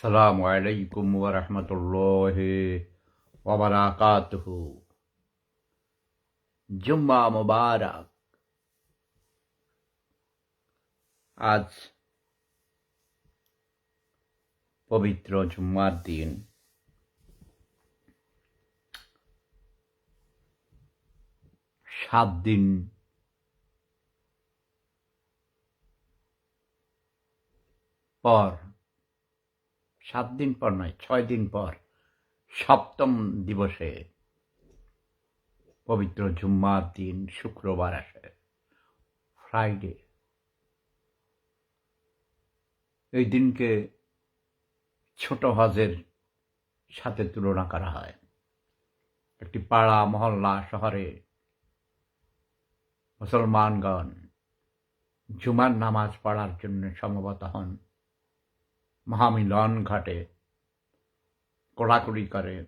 সালামু আলাইকুম ওয়া রাহমাতুল্লাহি ওয়া বারাকাতুহু। জুম্মা মুবারক। আজ পবিত্র জুম্মার দিন। সাত দিন পর সাত দিন পর নয়, ছয় দিন পর সপ্তম দিবসে পবিত্র জুম্মার দিন শুক্রবার আসে। ফ্রাইডে এই দিনকে ছোট হজের সাথে তুলনা করা হয়। একটি পাড়া, মহল্লা, শহরে মুসলমানগণ জুমার নামাজ পড়ার জন্য সমবত হন। মহামিলন ঘটে কোড়াকুড়ি করে,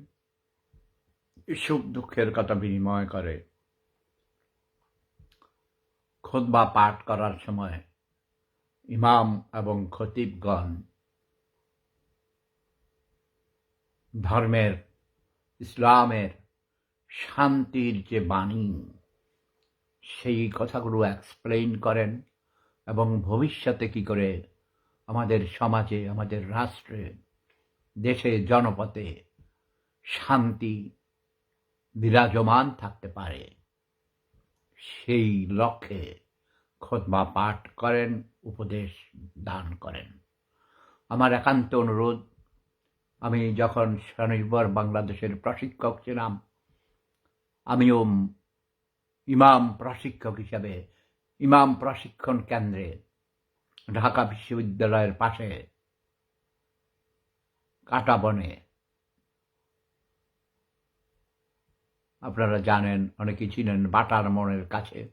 সুখ দুঃখের কথা বিনিময় করে। খোদ বা পাঠ করার সময় ইমাম এবং খতিবগণ ধর্মের, ইসলামের শান্তির যে বাণী, সেই কথাগুলো এক্সপ্লেইন করেন এবং ভবিষ্যতে কি করে আমাদের সমাজে, আমাদের রাষ্ট্রে, দেশে জনপথে শান্তি বিরাজমান থাকতে পারে। সেই লক্ষ্যে খোদবা পাঠ করেন, উপদেশ দান করেন। আমার একান্ত অনুরোধ, আমি যখন স্বনির্ভর বাংলাদেশের প্রশিক্ষক ছিলাম, আমিও ইমাম প্রশিক্ষক হিসাবে, ইমাম প্রশিক্ষণ কেন্দ্রে ঢাকা বিশ্ববিদ্যালয়ের পাশে কাটাবনে আপনারা জানেন, অনেকে ছিলেন বাটার মনের কাছে।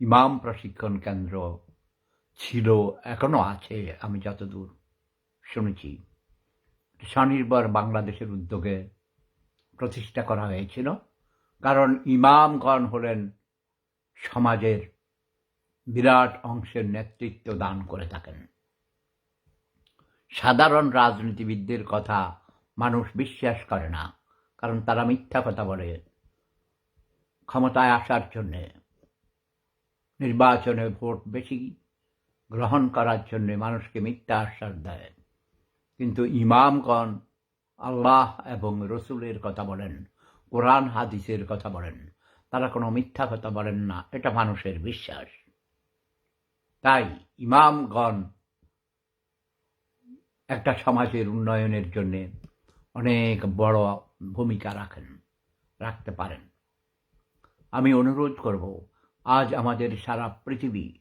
ইমাম প্রশিক্ষণ কেন্দ্র ছিল, এখনও আছে, আমি যতদূর শুনেছি। স্বনির্ভর বাংলাদেশের উদ্যোগে প্রতিষ্ঠা করা হয়েছিল, কারণ ইমামগণ হলেন সমাজের বিরাট অংশের নেতৃত্ব দান করে থাকেন। সাধারণ রাজনীতিবিদদের কথা মানুষ বিশ্বাস করে না, কারণ তারা মিথ্যা কথা বলে ক্ষমতায় আসার জন্যে, নির্বাচনে ভোট বেশি গ্রহণ করার জন্যে মানুষকে মিথ্যা আশ্বাস দেয়। কিন্তু ইমামগণ আল্লাহ এবং রসুলের কথা বলেন, কোরআন হাদিসের কথা বলেন, তারা কোনো মিথ্যা কথা বলেন না, এটা মানুষের বিশ্বাস। তাই ইমামগণ একটা সমাজের উন্নয়নের জন্য অনেক বড় ভূমিকা রাখেন, রাখতে পারেন। আমি অনুরোধ করব, আজ আমাদের সারা পৃথিবী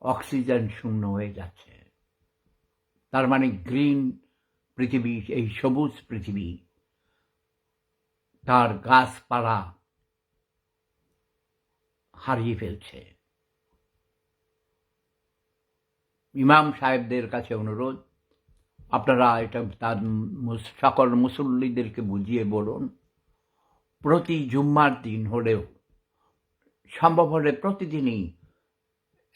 অক্সিজেন শূন্য হয়ে যাচ্ছে। তার মানে গ্রিন পৃথিবী, এই সবুজ পৃথিবী, তার গাছপালা হারিয়ে ফেলছে। ইমাম সাহেবদের কাছে অনুরোধ, আপনারা এটা তার সকল মুসল্লিদেরকে বুঝিয়ে বলুন, প্রতি জুম্মার দিন হলেও সম্ভব হলে প্রতিদিনই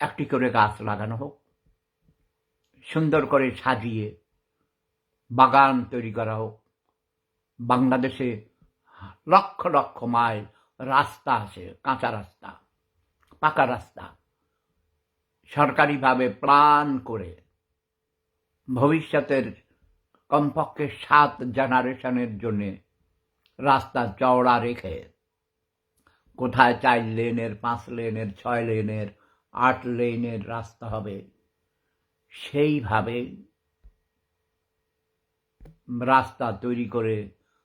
একটি করে গাছ লাগানো হোক, সুন্দর করে সাজিয়ে বাগান তৈরি করা হোক। বাংলাদেশে লক্ষ লক্ষ মাইল রাস্তা আছে, কাঁচা রাস্তা, পাকা রাস্তা। সরকারিভাবে প্ল্যান করে ভবিষ্যতের কমপক্ষে সাত জেনারেশনের জন্য রাস্তা চওড়া রেখে কোথায় চার লেনের, পাঁচ লেনের, ছয় লেনের, আট লেনের রাস্তা হবে সেইভাবে রাস্তা তৈরি করে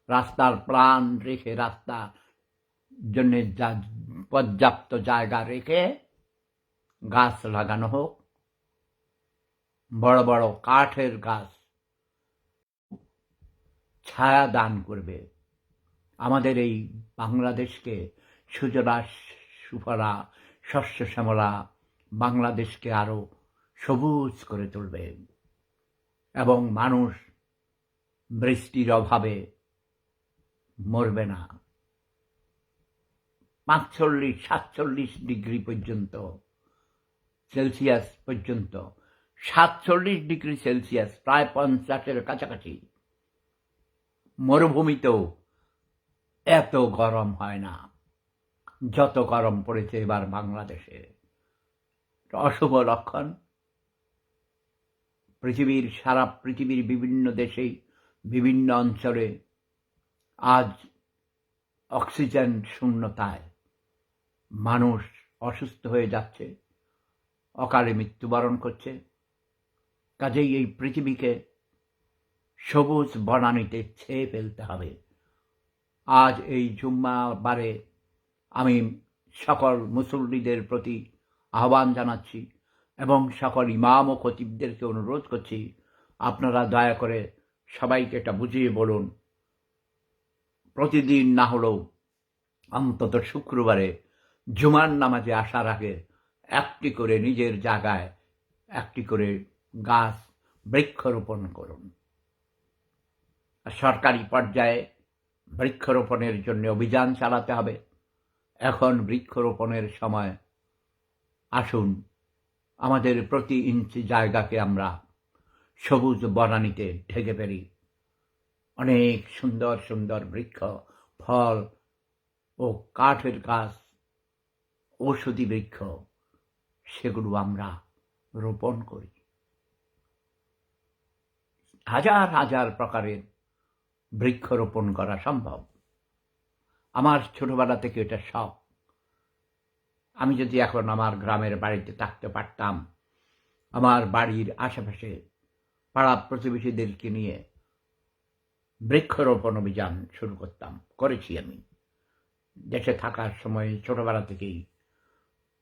রাস্তার প্ল্যান রেখে রাস্তা জন্য পর্যাপ্ত জায়গা রেখে গাছ লাগানো হোক, বড় বড় কাঠের গাছ ছায়া দান করবে। আমাদের এই বাংলাদেশকে সুজলা, সুফলা, শস্য শ্যামলা বাংলাদেশকে আরও সবুজ করে তুলবে এবং মানুষ বৃষ্টির অভাবে মরবে না। পাঁচচল্লিশ, সাতচল্লিশ ডিগ্রি পর্যন্ত সেলসিয়াস পর্যন্ত। সাতচল্লিশ ডিগ্রি সেলসিয়াস, প্রায় পঞ্চাশের কাছাকাছি। মরুভূমিতেও এত গরম হয় না। যত গরম পড়েছে এবার বাংলাদেশে। অশুভ লক্ষণ। পৃথিবীর, সারা পৃথিবীর বিভিন্ন দেশেই, বিভিন্ন অঞ্চলে আজ অক্সিজেন শূন্যতায়। মানুষ অসুস্থ হয়ে যাচ্ছে। অকালে মৃত্যুবরণ করছে। কাজেই এই পৃথিবীকে সবুজ বনানিতে ছেয়ে ফেলতে হবে। আজ এই জুম্মাবারে আমি সকল মুসল্লিদের প্রতি আহ্বান জানাচ্ছি এবং সকল ইমাম ও খতিবদেরকে অনুরোধ করছি, আপনারা দয়া করে সবাইকে এটা বুঝিয়ে বলুন, প্রতিদিন না হলেও অন্তত শুক্রবারে জুমার নামাজে আসার আগে একটি করে নিজের জায়গায় একটি করে গাছ বৃক্ষরোপণ করুন। সরকারি পর্যায়ে বৃক্ষরোপণের জন্য অভিযান চালাতে হবে। এখন বৃক্ষরোপণের সময়। আসুন, আমাদের প্রতি ইঞ্চি জায়গাকে আমরা সবুজ বনানিতে ঢেকে ফেলি। অনেক সুন্দর সুন্দর বৃক্ষ, ফল ও কাঠের গাছ, ঔষধি বৃক্ষ সেগুলো আমরা রোপণ করি। হাজার হাজার প্রকারের বৃক্ষরোপণ করা সম্ভব। আমার ছোটবেলা থেকে এটা শখ। আমি যদি এখন আমার গ্রামের বাড়িতে থাকতে পারতাম, আমার বাড়ির আশেপাশে পাড়া প্রতিবেশীদেরকে নিয়ে বৃক্ষরোপণ অভিযান শুরু করতাম, করেছি আমি। দেশে থাকার সময় ছোটবেলা থেকেই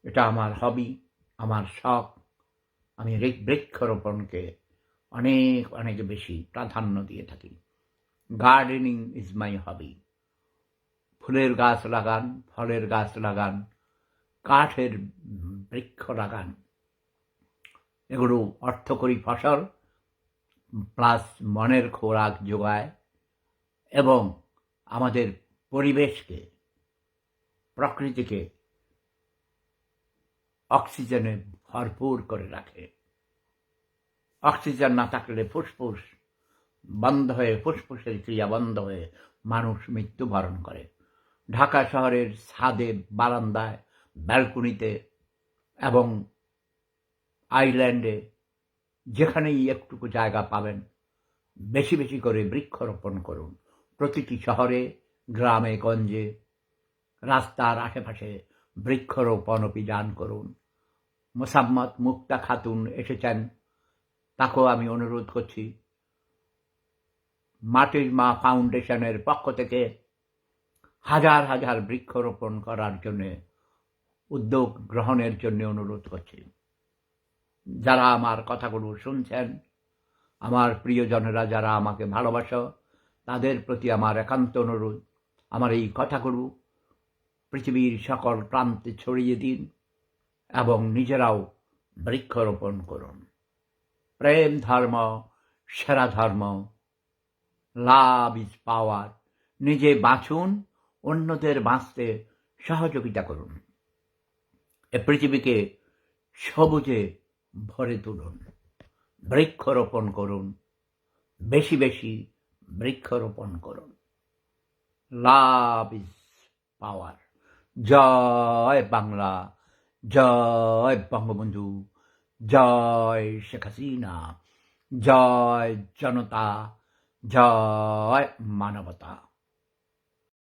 এটা আমার হবি। আমার শখ, আমি বৃক্ষরোপণকে অনেক অনেক বেশি প্রাধান্য দিয়ে থাকি। গার্ডেনিং ইজ মাই হবি ফুলের গাছ লাগান, ফলের গাছ লাগান, কাঠের বৃক্ষ লাগান। এগুলো অর্থকরী ফসল, প্লাস মনের খোরাক যোগায় এবং আমাদের পরিবেশকে, প্রকৃতিকে অক্সিজেনে ভরপুর করে রাখে। অক্সিজেন না থাকলে ফুসফুস বন্ধ হয়ে, ফুসফুসের ক্রিয়া বন্ধ হয়ে মানুষ মৃত্যুবরণ করে। ঢাকা শহরের ছাদে বারান্দায়, ব্যালকনিতে এবং আইল্যান্ডে যেখানেই একটুকু জায়গা পাবেন, বেশি বেশি করে বৃক্ষরোপণ করুন। প্রতিটি শহরে, গ্রামে, গঞ্জে, রাস্তার আশেপাশে বৃক্ষরোপণ অভিযান করুন। মোসাম্মদ মুক্তা খাতুন এসেছেন, তাকেও আমি অনুরোধ করছি। মাটির মা ফাউন্ডেশনের পক্ষ থেকে হাজার হাজার বৃক্ষরোপণ করার জন্য উদ্যোগ গ্রহণের জন্য অনুরোধ করছি। যারা আমার কথাগুলো শুনছেন, আমার প্রিয়জনেরা যারা আমাকে ভালোবাসো, তাদের প্রতি আমার একান্ত অনুরোধ। আমার এই কথাগুলো পৃথিবীর সকল প্রান্তে ছড়িয়ে দিন। এবং নিজেরাও বৃক্ষরোপণ করুন। প্রেম ধর্ম, সেরা ধর্ম, লাভ ইজ পাওয়ার। নিজে বাঁচুন, অন্যদের বাঁচতে সহযোগিতা করুন। এ পৃথিবীকে সবুজে ভরে তুলুন। বৃক্ষরোপণ করুন। বেশি বেশি বৃক্ষরোপণ করুন। Love is power. জয় বাংলা। জয় বঙ্গবন্ধু জয় শেখ হাসিনা জয় জনতা জয় মানবতা।